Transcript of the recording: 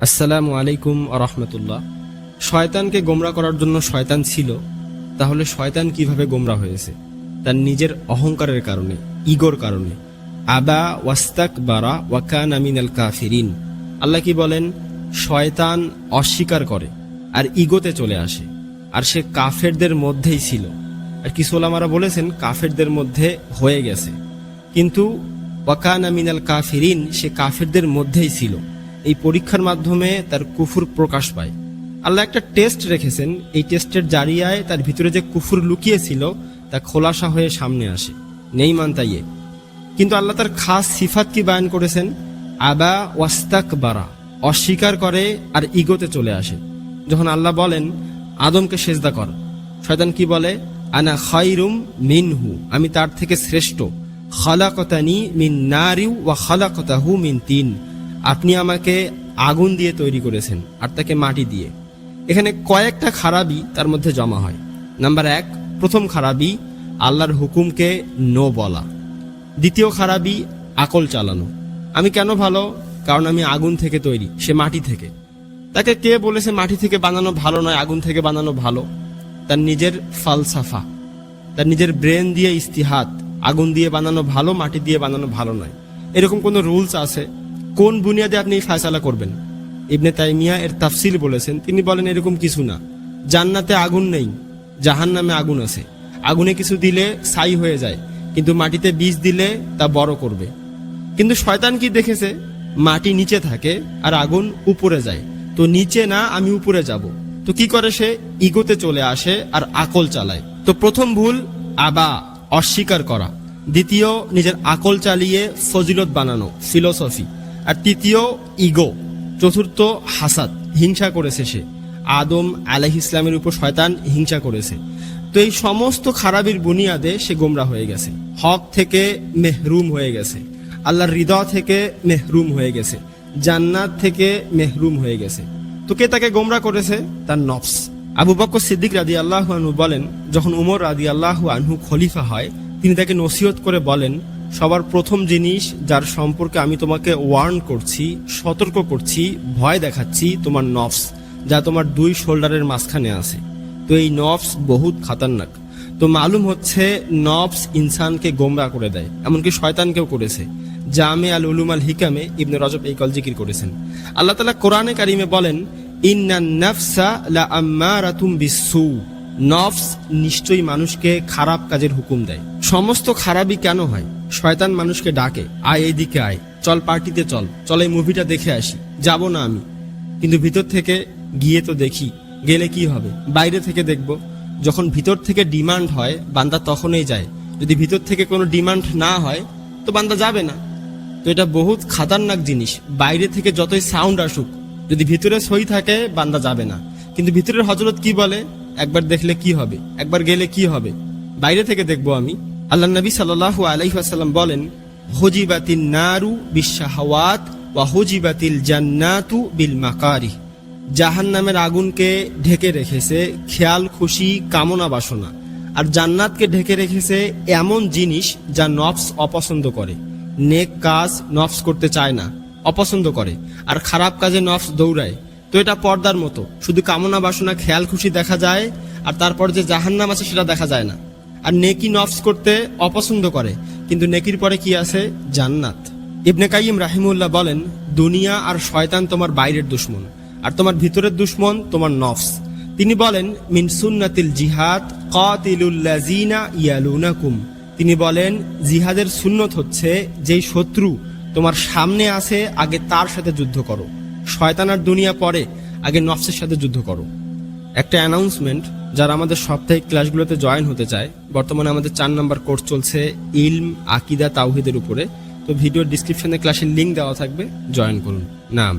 আসসালামু আলাইকুম রহমতুল্লাহ। শয়তানকে গোমরা করার জন্য শয়তান ছিল, তাহলে শয়তান কীভাবে গোমরা হয়েছে? তার নিজের অহংকারের কারণে, ইগোর কারণে। আবা ওয়াস্তাক বারা ওয়াকান আমিন আল কাফিরিন। আল্লাহ কি বলেন? শয়তান অস্বীকার করে, আর ইগোতে চলে আসে। আর সে কাফেরদের মধ্যেই ছিল। আর কিছু ওলামারা বলেছেন, কাফেরদের মধ্যে হয়ে গেছে। কিন্তু ওয়াকান আমিনাল কাফিরিন, সে কাফেরদের মধ্যেই ছিল। এই পরীক্ষার মাধ্যমে তার কুফুর প্রকাশ পায়। আল্লাহ একটা টেস্ট রেখেছেন। এই টেস্টের জারিয়ায় তার ভিতরে যে কুফুর লুকিয়েছিল, তা খোলাসা হয়ে সামনে আসে। নেই মান তাইয়ে। কিন্তু আল্লাহ তার খাস সিফাত কি বায়ন করেছেন? আবা ওয়াস্তাক বারা অস্বীকার করে আর ইগোতে চলে আসে। যখন আল্লাহ বলেন, আদমকে সেজদা কর। শয়তান কি বলে? আনা খাইরুম মিনহু, আমি তার থেকে শ্রেষ্ঠ। খালাকতানি মিন নারিউ ওয়া খালাকতাহু মিন তিন। আপনি আমাকে আগুন দিয়ে তৈরি করেছেন আর তাকে মাটি দিয়ে। এখানে কয়েকটা খারাপই তার মধ্যে জমা হয়। নাম্বার এক, প্রথম খারাপই আল্লাহর হুকুমকে নো বলা। দ্বিতীয় খারাপই আকল চালানো। আমি কেন ভালো? কারণ আমি আগুন থেকে তৈরি, সে মাটি থেকে। তাকে কে বলেছে মাটি থেকে বানানো ভালো নয়, আগুন থেকে বানানো ভালো? তার নিজের ফালসাফা। তার নিজের ব্রেন দিয়ে ইস্তিহাত, আগুন দিয়ে বানানো ভালো, মাটি দিয়ে বানানো ভালো নয়। এরকম কোনো রুলস আছে? কোন বুনিয়াদে আপনি ফায়সালা করবেন? ইবনে তাইমিয়া এর তাফসিল বলেছেন, তিনি বলেন এরকম কিছু না। জান্নাতে আগুন নেই জাহান নামে আগুন আছে। আগুনে কিছু দিলে ছাই হয়ে যায়, কিন্তু মাটিতে বীজ দিলে তা বড় করবে। কিন্তু শয়তান কি দেখেছে? মাটি নিচে থাকে আর আগুন উপরে যায়। তো নিচে না, আমি উপরে যাব। তো কি করে সে? ইগোতে চলে আসে আর আকল চালায়। তো প্রথম ভুল, আবা, অস্বীকার করা। দ্বিতীয়, নিজের আকল চালিয়ে ফজিলত বানানো, ফিলোসফি। আর তৃতীয়, ইগো, চতুর্থ, হাসাদ, হিংসা করেছে সে। আদম আলাহ ইসলামের উপর শয়তান হিংসা করেছে। তো এই সমস্ত খারাপির বুনিয়াদে সে গোমরা হয়ে গেছে। হক থেকে মেহরুম হয়ে গেছে। আল্লাহর হৃদয় থেকে মেহরুম হয়ে গেছে। জান্নাত থেকে মেহরুম হয়ে গেছে। তো কে তাকে গোমরা করেছে? তার নফস। আবু বকর সিদ্দিক রাদি আল্লাহ আনহু বলেন, যখন উমর রাদি আল্লাহ আনহু খলিফা হয়, তিনি তাকে নসিহত করে বলেন সবার প্রথম জিনিস যার সম্পর্কে আমি তোমাকে ওয়ার্ন করছি, সতর্ক করছি, ভয় দেখাচ্ছি, তোমার নফস যা তোমার দুই শোল্ডারের মাঝখানে আছে। তো এই নফস বহুত খাতারনাক। তো মালুম হচ্ছে নফস ইনসানকে গোমরা করে দেয়, এমনকি শয়তানকেও করেছে। জামে আল উলুম আল হিকামে ইবনে রজব এই কল জিকির করেছেন। আল্লাহ তালা কোরআনে কারিমে বলেন নফস নিশ্চয়ই মানুষকে খারাপ কাজের হুকুম দেয়। সমস্ত খারাপই কেন হয়? শয়তান মানুষকে ডাকে, আয় এইদিকে আয়, চল পার্টিতে চল চল এই মুভিটা দেখে আসি, যাব না আমি। কিন্তু ভিতর থেকে গিয়ে তো দেখি, গেলে কি হবে? বাইরে থেকে দেখব, যখন ভিতর থেকে ডিমান্ড হয়, বান্দা তখনই যায়। যদি ভিতর থেকে কোনো ডিমান্ড না হয়, তো বান্দা যাবে না। তো এটা বহুত খাতারনাক জিনিস, বাইরে থেকে যতই সাউন্ড আসুক, যদি ভিতরে সই থাকে, বান্দা যাবে না। কিন্তু ভিতরের হজরত কি বলে? একবার দেখলে কি হবে? একবার গেলে কি হবে? বাইরে থেকে দেখব আমি। আল্লাহ নবী সাল্লাল্লাহু আলাইহি ওয়াসাল্লাম বলেন, হজিবাতিন নারু বিশাহাওয়াত বা হজিবাতিল জান্নাতু বিল মাকারি জাহান নামের আগুনকে ঢেকে রেখেছে খেয়াল, খুশি, কামনা, বাসনা। আর জান্নাতকে ঢেকে রেখেছে এমন জিনিস যা নফস অপছন্দ করে। নেক কাজ নফস করতে চায় না, অপছন্দ করে। আর খারাপ কাজে নফস দৌড়ায়। তো এটা পর্দার মতো। শুধু কামনা, বাসনা, খেয়াল, খুশি দেখা যায়, আর তারপর যে জাহান্নাম আছে সেটা দেখা যায় না। আর নেকি নফস করতে অপছন্দ করে। কিন্তু নেকির পরে কি আছে? জান্নাত। ইবনে কাইম রাহিমুল্লাহ বলেন, দুনিয়া আর শয়তান তোমার বাইরের দুশ্মন, আর তোমার ভিতরের দুশ্মন তোমার নফস। তিনি বলেন, মিন সুন্নাতিল জিহাদ কাতিলুল্লাজিনা ইয়ালুনাকুম। তিনি বলেন, জিহাদের সুন্নত হচ্ছে যেই শত্রু তোমার সামনে আছে, আগে তার সাথে যুদ্ধ করো। শয়তান আর দুনিয়া পরে, আগে নফসের সাথে যুদ্ধ করো। একটা অ্যানাউন্সমেন্ট যারা আমাদের সাপ্তাহিক ক্লাসগুলোতে জয়েন হতে চায়, বর্তমানে আমাদের চার নম্বর কোর্স চলছে ইলম, আকিদা, তাওহিদের উপরে। তো ভিডিও ডিসক্রিপশনে ক্লাসের লিঙ্ক দেওয়া থাকবে জয়েন করুন। নাম